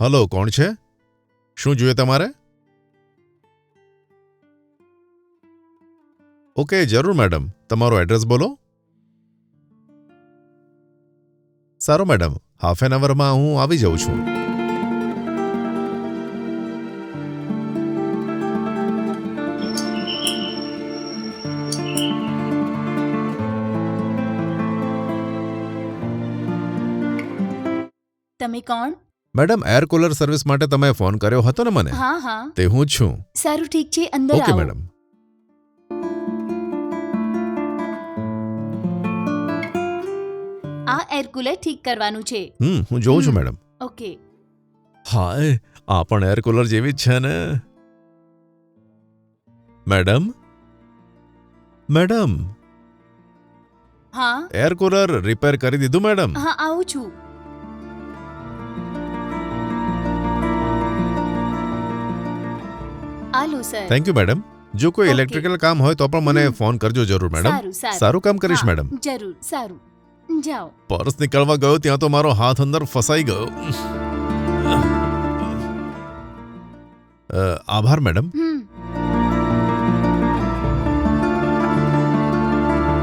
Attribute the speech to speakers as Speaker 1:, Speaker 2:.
Speaker 1: Hello, કોણ છે? શું જોઈએ તમારે? ઓકે, જરૂર મેડમ. તમારો એડ્રેસ બોલો. સારું મેડમ. હાફ એન અવરમાં હું આવી જાઉં છું.
Speaker 2: તમે કોણ?
Speaker 1: મેડમ એર કુલર સર્વિસ માટે તમે ફોન કર્યો હતો ને મને?
Speaker 2: હા હા.
Speaker 1: તે હું જ છું.
Speaker 2: સારું ઠીક છે. અંદર
Speaker 1: ઓકે
Speaker 2: આવો.
Speaker 1: મેડમ.
Speaker 2: આ એર કુલર ઠીક કરવાનું છે.
Speaker 1: હમ હું જોઉં છું મેડમ.
Speaker 2: ઓકે
Speaker 1: હાય આ પણ એર કુલર જેવી જ છે ને? મેડમ? મેડમ?
Speaker 2: હા?
Speaker 1: એર કુલર રિપેર કરી દીધું મેડમ?
Speaker 2: હા આવું છું. આલો સર.
Speaker 1: થેન્ક યુ મેડમ જો કોઈ ઇલેક્ટ્રિકલ કામ હોય તો પણ મને ફોન કરજો જરૂર મેડમ
Speaker 2: સારું સારું.
Speaker 1: સારું કામ કરીશ
Speaker 2: હા,
Speaker 1: મેડમ
Speaker 2: જરૂર સારું. જાઓ.
Speaker 1: પર્સ નીકળવા ગયો ત્યાં તો મારો હાથ અંદર ફસાઈ ગયો. અ, આભાર મેડમ
Speaker 2: હમ.